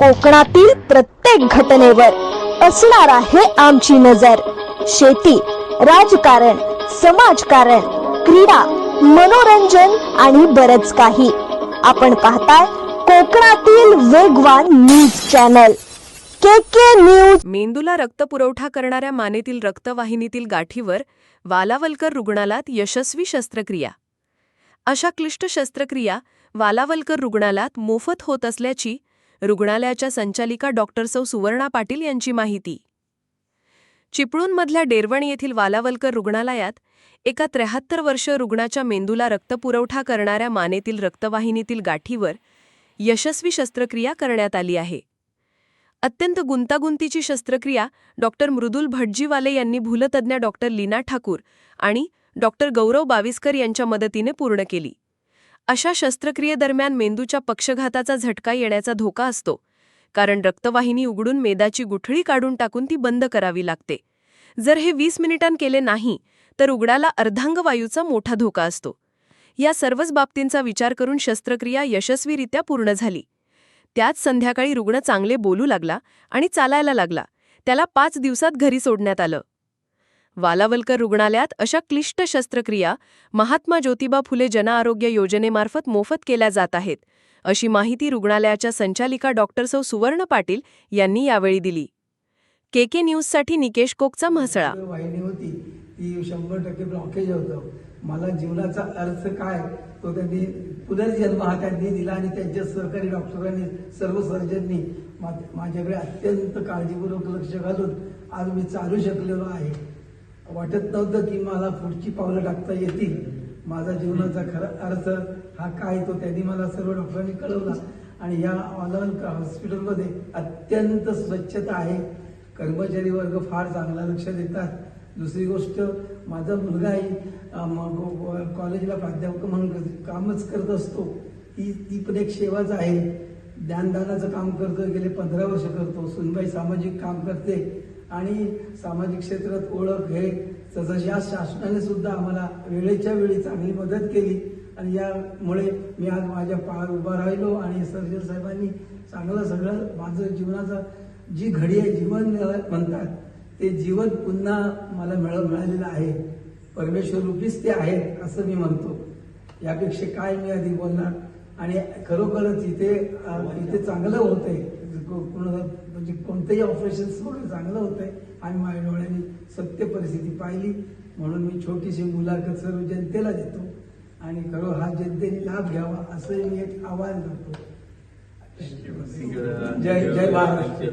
कोकणातील प्रत्येक घटनेवर असणार आहे आमची नजर. शेती राजकारण समाजकारण क्रीडा मनोरंजन आणि बरच काही. आपण पाहताय कोकणातील वेगवान news channel. K K news. मेंदूला रक्तपुरवठा करणाऱ्या मानेतील रक्तवाहिनीतील गाठीवर वालावलकर रुग्णालयात यशस्वी शस्त्रक्रिया. अशा क्लिष्ट शस्त्रक्रिया वालावलकर रुग्णालयात मोफत होत असल्याची रुग्णालयाच्या संचालिका डॉक्टर सौ. सुवर्णा पाटील यांची माहिती. चिपळूणमधल्या डेरवण येथील वालावलकर रुग्णालयात एका त्र्याहत्तर वर्ष रुग्णाच्या मेंदूला रक्तपुरवठा करणाऱ्या मानेतील रक्तवाहिनीतील गाठीवर यशस्वी शस्त्रक्रिया करण्यात आली आहे. अत्यंत गुंतागुंतीची शस्त्रक्रिया डॉक्टर मृदुल भटजीवाले यांनी भूलतज्ञ डॉक्टर लीना ठाकूर आणि डॉक्टर गौरव बाविस्कर यांच्या मदतीने पूर्ण केली. अशा शस्त्रक्रियेदरम्यान मेंदूच्या पक्षघाताचा झटका येण्याचा धोका असतो कारण रक्तवाहिनी उघडून मेदाची गुठळी काढून टाकून ती बंद करावी लागते. जर हे वीस मिनिटां केले नाही तर उघडाला अर्धांगवायूचा मोठा धोका असतो. या सर्वच बाबतींचा विचार करून शस्त्रक्रिया यशस्वीरित्या पूर्ण झाली. त्याच संध्याकाळी रुग्ण चांगले बोलू लागला आणि चालायला लागला. त्याला पाच दिवसात घरी सोडण्यात आलं. वालावलकर रुग्णालयात अशा क्लिष्ट शस्त्रक्रिया महात्मा ज्योतिबा फुले जनआरोग्य योजनेमार्फत मोफत केल्या जात आहेत अशी माहिती रुग्णालयाच्या संचालिका डॉक्टर सौ सुवर्ण पाटील यांनी यावेळी दिली. के के न्यूजसाठी निकेश कोकचा म्हसळा. वाहिनी होती ती शंभर टक्के ब्लॉकेज होतं. मला जीवनाचा अर्थ काय तो त्यांनी पुनर्जन्म हा त्यांनी दिला आणि त्यांच्या सहकारी डॉक्टरांनी सर्व सर्जननी माझ्याकडे अत्यंत काळजीपूर्वक लक्ष घालून आज मी चालू शकलेलो आहे. वाटत नव्हतं की मला पुढची पावलं टाकता येतील. माझा जीवनाचा खरा अर्थ हा काय तो त्यांनी मला सर्व डॉक्टरांनी कळवला. आणि या ऑलवर हॉस्पिटलमध्ये अत्यंत स्वच्छता आहे. कर्मचारी वर्ग फार चांगला लक्ष देतात. दुसरी गोष्ट माझा मुलगाही मग कॉलेजला प्राध्यापक म्हणून कामच करत असतो. ती ती पण एक सेवाच आहे. ज्ञानदानाचं काम करतो गेले पंधरा वर्ष करतो. सुनबाई सामाजिक काम करते. आणि सामाजिक क्षेत्रात ओळख हे तसंच या शासनाने सुद्धा आम्हाला वेळेच्या वेळी चांगली मदत केली. आणि यामुळे मी आज माझ्या पायावर उभा राहिलो आणि सर्जन साहेबांनी चांगलं सगळं माझं जीवनाचा जी घडी आहे जीवन म्हणतात ते जीवन पुन्हा मला मिळ मिळालेलं आहे. परमेश्वर रूपीच ते आहेत असं मी म्हणतो. यापेक्षा काय मी आधी बोलणार? आणि खरोखरच इथे इथे चांगलं होतंय. पूर्ण म्हणजे कोणतंही ऑपरेशन वगैरे चांगलं होतंय आणि माझ्या डोळ्यांनी सत्य परिस्थिती पाहिली. म्हणून मी छोटीशी मुलाखत सर्व जनतेला देतो. आणि खरं हा जनतेने लाभ घ्यावा असं मी एक आवाहन करतो. जय जय महाराष्ट्र.